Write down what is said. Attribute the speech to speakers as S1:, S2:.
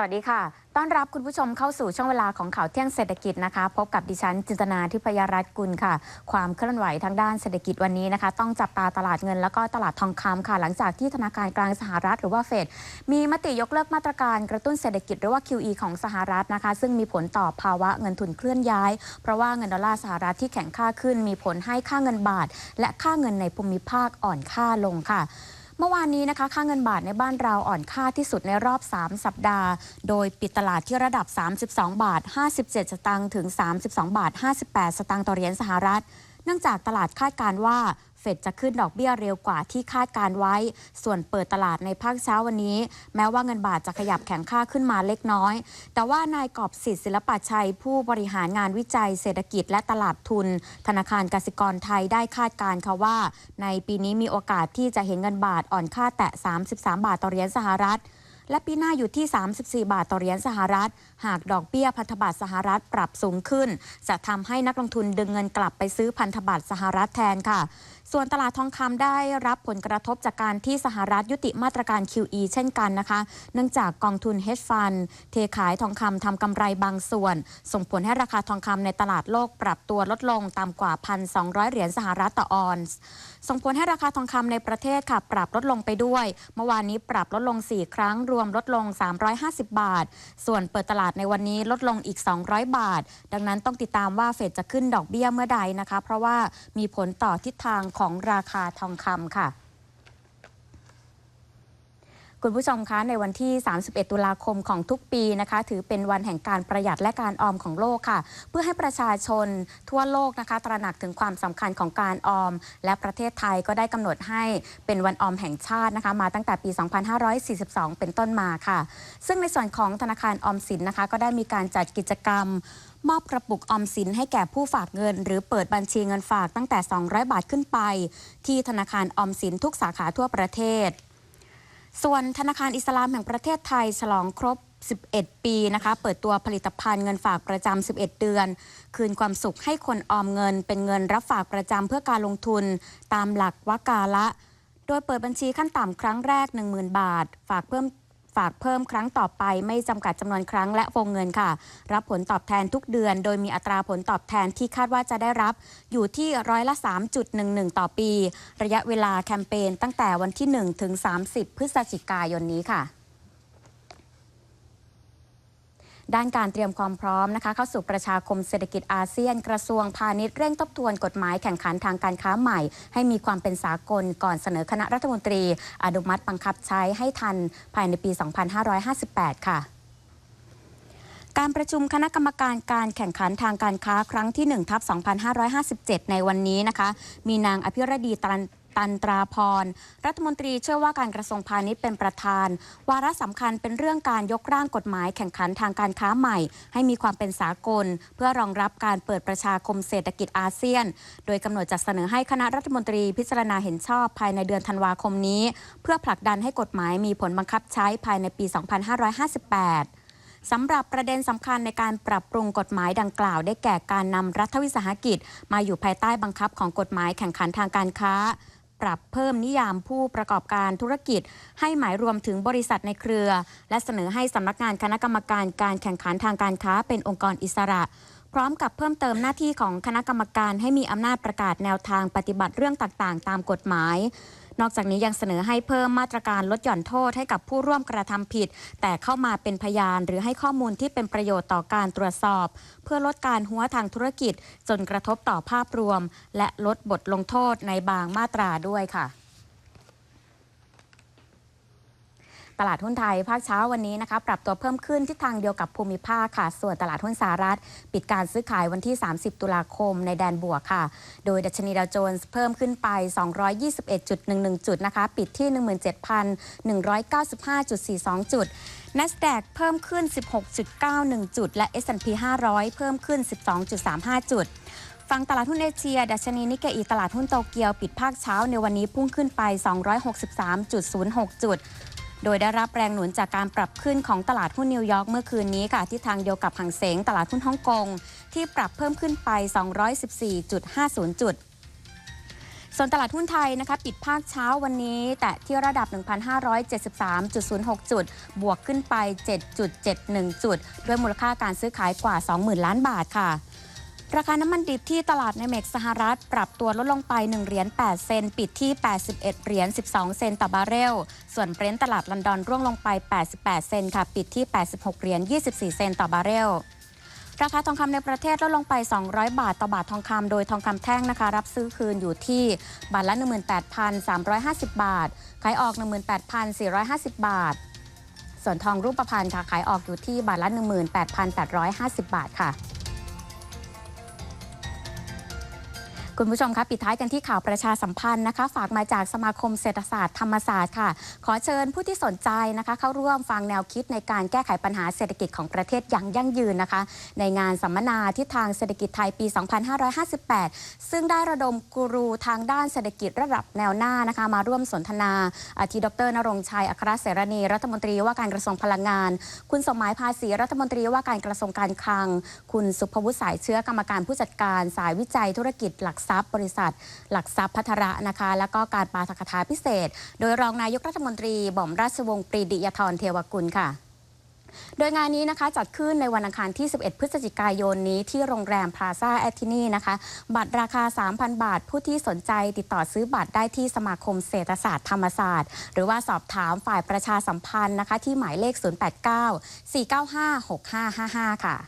S1: สวัสดีค่ะ ต้อนรับคุณผู้ชมเข้าสู่ช่วงเวลาของข่าวเที่ยงเศรษฐกิจนะคะ พบกับดิฉันจินตนาทิพยรัตน์กุลค่ะ ความเคลื่อนไหวทางด้านเศรษฐกิจวันนี้นะคะ ต้องจับตาตลาดเงินแล้วก็ตลาดทองคำค่ะ หลังจากที่ธนาคารกลางสหรัฐหรือว่าเฟดมีมติยกเลิกมาตรการกระตุ้นเศรษฐกิจหรือว่า QE ของสหรัฐนะคะ ซึ่งมีผลต่อภาวะเงินทุนเคลื่อนย้าย เพราะว่าเงินดอลลาร์สหรัฐที่แข็งค่าขึ้น มีผลให้ค่าเงินบาท และค่าเงินในภูมิภาคอ่อนค่าลงค่ะ เมื่อวานนี้นะคะ ค่าเงินบาทในบ้านเราอ่อนค่าที่สุดในรอบ 3 สัปดาห์ โดยปิดตลาดที่ระดับ 32 บาท 57 สตางค์ถึง 32 บาท 58 สตางค์ต่อเหรียญสหรัฐ เนื่องจากตลาดคาดการณ์ว่า เฟดจะขึ้นดอกเบี้ยเร็วกว่าที่คาดการไว้ ส่วนเปิดตลาดในภาคเช้าวันนี้ แม้ว่าเงินบาทจะขยับแข็งค่าขึ้นมาเล็กน้อย แต่ว่านายกอบสิทธิ์ศิลปะชัย ผู้บริหารงานวิจัยเศรษฐกิจและตลาดทุน ธนาคารกสิกรไทยได้คาดการ์ค่ะว่า ในปีนี้มีโอกาสที่จะเห็นเงินบาทอ่อนค่าแตะ 33 บาทต่อเหรียญสหรัฐ และปีหน้าอยู่ที่ 34 บาทต่อเหรียญสหรัฐ หากดอกเบี้ยพันธบัตรสหรัฐปรับสูงขึ้น จะทำให้นักลงทุนดึงเงินกลับไปซื้อพันธบัตรสหรัฐแทนค่ะ ส่วนตลาดทองคำได้รับผลกระทบจากการที่สหรัฐยุติมาตรการ QE เช่นกันนะคะ เนื่องจากกองทุน hedge fund เทขายทองคำทำกำไรบางส่วน ส่งผลให้ราคาทองคำในตลาดโลกปรับตัวลดลงต่ำกว่า 1,200 เหรียญสหรัฐต่อออนซ์ส่งผลให้ราคาทองคำในประเทศค่ะปรับลดลงไปด้วย เมื่อวานนี้ปรับลดลง 4 ครั้งรวมลดลง 350 บาท ส่วนเปิดตลาดในวันนี้ลดลงอีก 200 บาท ดังนั้นต้องติดตามว่าเฟดจะขึ้นดอกเบี้ยเมื่อใดนะคะ เพราะว่ามีผลต่อทิศทางของราคาทองคำค่ะ คุณผู้ชมคะในวันที่ 31 ตุลาคมของทุกปีนะคะ ถือเป็นวันแห่งการประหยัดและการออมของโลกค่ะ เพื่อให้ประชาชนทั่วโลกนะคะ ตระหนักถึงความสำคัญของการออม และประเทศไทยก็ได้กำหนดให้เป็นวันออมแห่งชาตินะคะ มาตั้งแต่ปี 2542 เป็นต้นมาค่ะ ซึ่งในส่วนของธนาคารออมสินนะคะ ก็ได้มีการจัดกิจกรรมมอบกระปุกออมสินให้แก่ผู้ฝากเงิน หรือเปิดบัญชีเงินฝากตั้งแต่ 200 บาทขึ้นไป ที่ธนาคารออมสินทุกสาขาทั่วประเทศ ส่วนธนาคารอิสลามแห่งประเทศไทยฉลองครบ 11 ปีนะคะ เปิดตัวผลิตภัณฑ์เงินฝากประจำ 11 เดือน คืนความสุขให้คนออมเงิน เป็นเงินรับฝากประจำเพื่อการลงทุน ตามหลักวกาละ โดยเปิดบัญชีขั้นต่ำครั้งแรก 10,000 บาท ฝากเพิ่ม ฝากเพิ่มครั้งต่อไป ไม่จำกัดจำนวนครั้งและวงเงินค่ะ รับผลตอบแทนทุกเดือน โดยมีอัตราผลตอบแทนที่คาดว่าจะได้รับ อยู่ที่ร้อยละ 3.11 ต่อปี ระยะเวลาแคมเปญตั้งแต่วันที่ 1 ถึง 30 พฤศจิกายนนี้ค่ะ ด้านการเตรียมความพร้อมนะคะเข้าสู่ประชาคมเศรษฐกิจอาเซียน กระทรวงพาณิชย์เร่งทบทวนกฎหมายแข่งขันทางการค้าใหม่ ให้มีความเป็นสากลก่อนเสนอคณะรัฐมนตรี อนุมัติบังคับใช้ให้ทันภายในปี 2558 ค่ะการประชุมคณะกรรมการการแข่งขันทางการค้าครั้งที่1ทับ2557 ในวันนี้นะคะ มีนางอภิรดีตัน ตันตราพร รัฐมนตรีเชื่อว่าการกระทรวงพาณิชย์เป็นประธาน วาระสำคัญเป็นเรื่องการยกร่างกฎหมายแข่งขันทางการค้าใหม่ ให้มีความเป็นสากล เพื่อรองรับการเปิดประชาคมเศรษฐกิจอาเซียน โดยกำหนดจัดเสนอให้คณะรัฐมนตรีพิจารณาเห็นชอบภายในเดือนธันวาคมนี้ เพื่อผลักดันให้กฎหมายมีผลบังคับใช้ภายในปี 2558สำหรับประเด็นสำคัญในการปรับปรุงกฎหมายดังกล่าว ได้แก่การนำรัฐวิสาหกิจ มาอยู่ภายใต้บังคับของกฎหมายแข่งขันทางการค้า ปรับเพิ่มนิยามผู้ประกอบการธุรกิจ ให้หมายรวมถึงบริษัทในเครือ และเสนอให้สำนักงานคณะกรรมการการแข่งขันทางการค้าเป็นองค์กรอิสระ พร้อมกับเพิ่มเติมหน้าที่ของคณะกรรมการให้มีอำนาจประกาศแนวทางปฏิบัติเรื่องต่างๆ ตามกฎหมาย นอกจากนี้ยังเสนอให้เพิ่มมาตรการลดหย่อนโทษให้กับผู้ร่วมกระทำผิด แต่เข้ามาเป็นพยาน หรือให้ข้อมูลที่เป็นประโยชน์ต่อการตรวจสอบ เพื่อลดการหัวทางธุรกิจ จนกระทบต่อภาพรวม และลดบทลงโทษในบางมาตราด้วยค่ะ ตลาดหุ้นไทยภาคเช้าวันนี้นะคะปรับตัวเพิ่มขึ้นทิศทางเดียวกับภูมิภาคค่ะ ส่วนตลาดหุ้นสหรัฐ ปิดการซื้อขายวันที่ 30 ตุลาคมในแดนบวกค่ะ โดยดัชนีดาวโจนส์เพิ่มขึ้นไป 221.11 จุดนะคะ ปิดที่ 17,195.42 จุด NASDAQ เพิ่มขึ้น 16.91 จุด และ S&P 500 เพิ่มขึ้น 12.35 จุดฝั่งตลาดหุ้นเอเชีย ดัชนีนิกเกอีตลาดหุ้นโตเกียว ปิดภาคเช้าในวันนี้พุ่งขึ้นไป 263.06 จุด โดยได้รับแรงหนุนจากการปรับขึ้นของตลาดหุ้นนิวยอร์กเมื่อคืนนี้ค่ะที่ทางเดียวกับหังเสงตลาดหุ้นฮ่องกงที่ปรับเพิ่มขึ้นไป 214.50 จุดส่วนตลาดหุ้นไทยนะคะปิดภาคเช้าวันนี้แต่ที่ระดับ 1,573.06 จุด บวกขึ้นไป 7.71 จุด ด้วยมูลค่าการซื้อขายกว่า 20,000 ล้านบาทค่ะ ราคาน้ำมันดิบที่ตลาดในเม็กสหรัฐ ปรับตัวลดลงไป 1 เหรียญ 8 เซน ปิดที่ 81 เหรียญ 12 เซนต์ต่อบาร์เรล ส่วนเบรนท์ตลาดลอนดอนร่วงลงไป 88 เซนค่ะ ปิดที่ 86 เหรียญ 24 เซนต์ต่อบาร์เรล ราคาทองคำในประเทศลดลงไป 200 บาทต่อบาททองคำโดยทองคำแท่งนะคะ รับซื้อคืนอยู่ที่บาทละ 18,350 บาท ขายออก 18,450 บาท ส่วนทองรูปพรรณค่ะขายออกอยู่ที่บาทละ 18,850 บาทค่ะ คุณผู้ชมคะปิดท้ายกันที่ข่าวประชาสัมพันธ์นะคะ ฝากมาจากสมาคมเศรษฐศาสตร์ธรรมศาสตร์ค่ะ ขอเชิญผู้ที่สนใจนะคะ เข้าร่วมฟังแนวคิดในการแก้ไขปัญหาเศรษฐกิจของประเทศอย่างยั่งยืนนะคะ ในงานสัมมนาทิศทางเศรษฐกิจไทยปี 2558 ซึ่งได้ระดมกูรูทางด้านเศรษฐกิจระดับแนวหน้านะคะ มาร่วมสนทนาอาทิดรนรงชัยอัครเสรณีรัฐมนตรีว่าการกระทรวงพลังงาน คุณสมหมายภาษีรัฐมนตรีว่าการกระทรวงการคลัง คุณสุภวุฒิสายเชื้อกรรมการผู้จัดการสายวิจัยธุรกิจหลักทรัพย์ บริษัท หลักทรัพย์พัทระนะคะ แล้วก็การปาฐกถาพิเศษ โดยรองนายกรัฐมนตรีบ่อมราชวงศ์ปรีดิยธรเทวกุลค่ะโดยงานนี้นะคะจัดขึ้นในวันอังคารที่ 11 พฤศจิกายนนี้ที่โรงแรมพลาซาแอตทินีนะคะ บัตรราคา 3,000 บาท ผู้ที่สนใจติดต่อซื้อบัตรได้ที่สมาคมเศรษฐศาสตร์ธรรมศาสตร์ หรือว่าสอบถามฝ่ายประชาสัมพันธ์นะคะ ที่หมายเลข 089 495 6555 ค่ะ